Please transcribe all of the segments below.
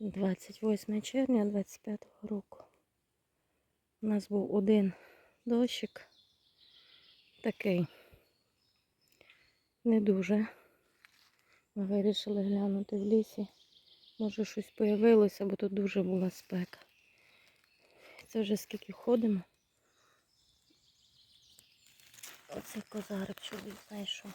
28 червня 25 року. У нас був один дощик. Такий не дуже. Ми вирішили глянути в лісі. Може щось появилося, бо тут дуже була спека. Це вже скільки ходимо. Оцей козарик чоловік знайшов.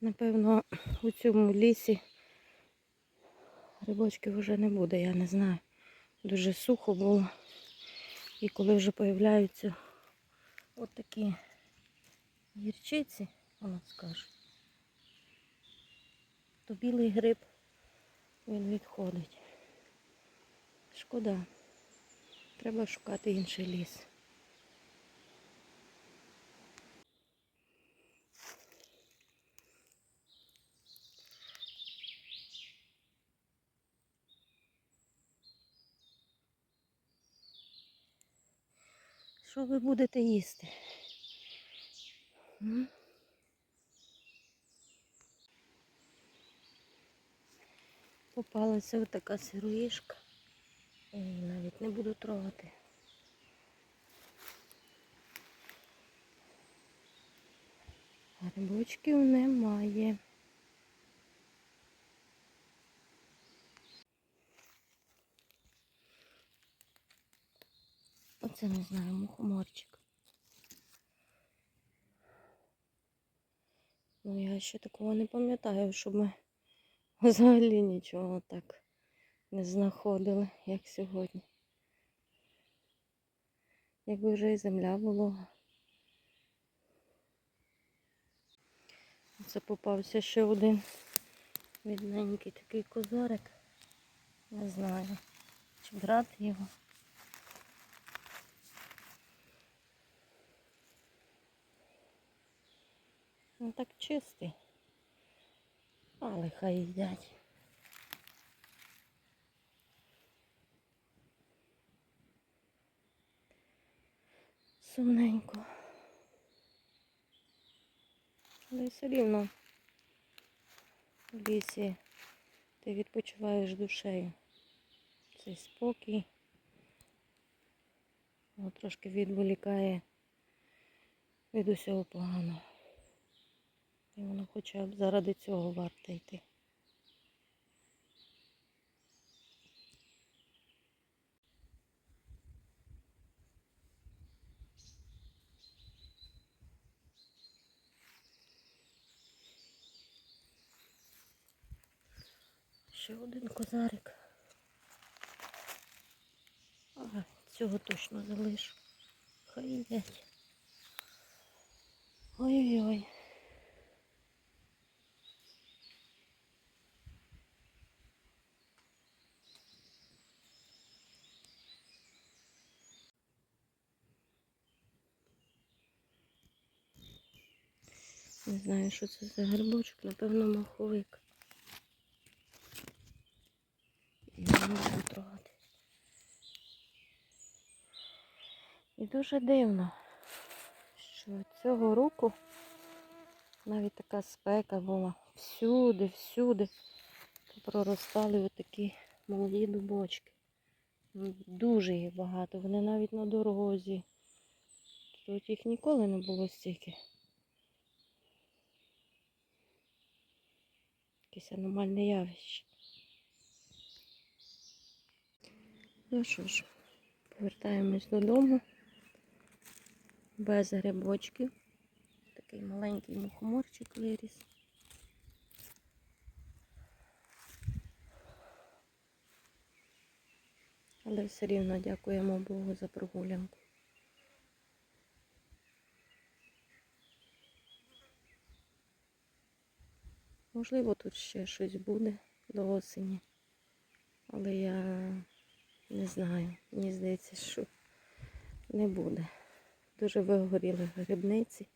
Напевно, у цьому лісі грибочків вже не буде, я не знаю. Дуже сухо було. І коли вже появляються от такі гірчиці, вона скаже, то білий гриб він відходить. Шкода. Треба шукати інший ліс. Що ви будете їсти? Попалася отака сироїшка. Я навіть не буду трогати. Грибочків немає. Оце не знаю, мухоморчик. Ну, я ще такого не пам'ятаю, щоб ми взагалі нічого так не знаходили, як сьогодні. Якби вже і земля волога. Це попався ще один бідненький такий козарик. Не знаю, чи брати його. Ну так чистий. Але хай їдять. Сумненько. Але все рівно в лісі ти відпочиваєш душею. Цей спокій. Воно трошки відволікає від усього поганого. І воно хоча б заради цього варто йти. Ще один козарик. Ага, цього точно залишу. Хай їдять. Ой-ой-ой. Не знаю, що це за грибочок, напевно, маховик. Не буду трогати. І дуже дивно, що цього року навіть така спека була. Всюди, всюди проростали отакі молоді дубочки. Ну, Дуже їх багато. Вони навіть на дорозі. Тут їх ніколи не було стільки. Якесь аномальне явище. Ну що ж, повертаємось додому. Без грибочків. Такий маленький мухоморчик виріс. Але все рівно дякуємо Богу за прогулянку. Можливо, тут ще щось буде до осені. Але я не знаю. Мені здається, що не буде. Дуже вигоріли грибниці.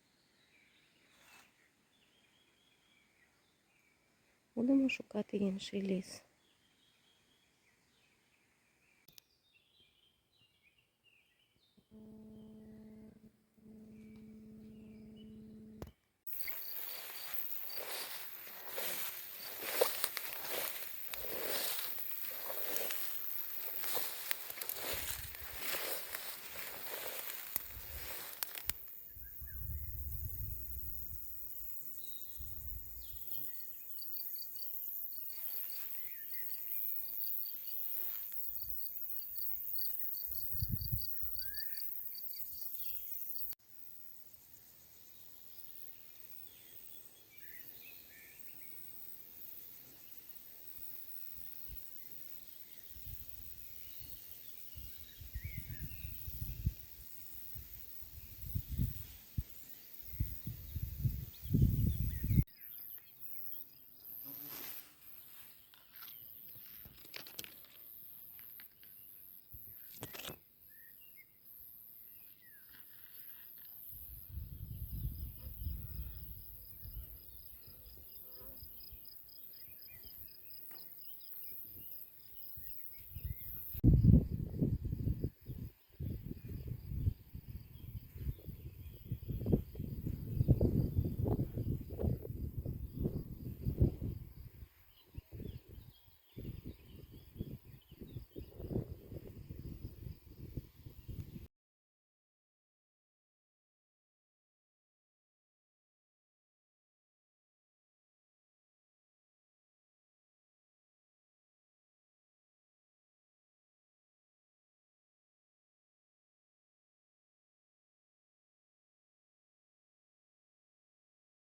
Будемо шукати інший ліс.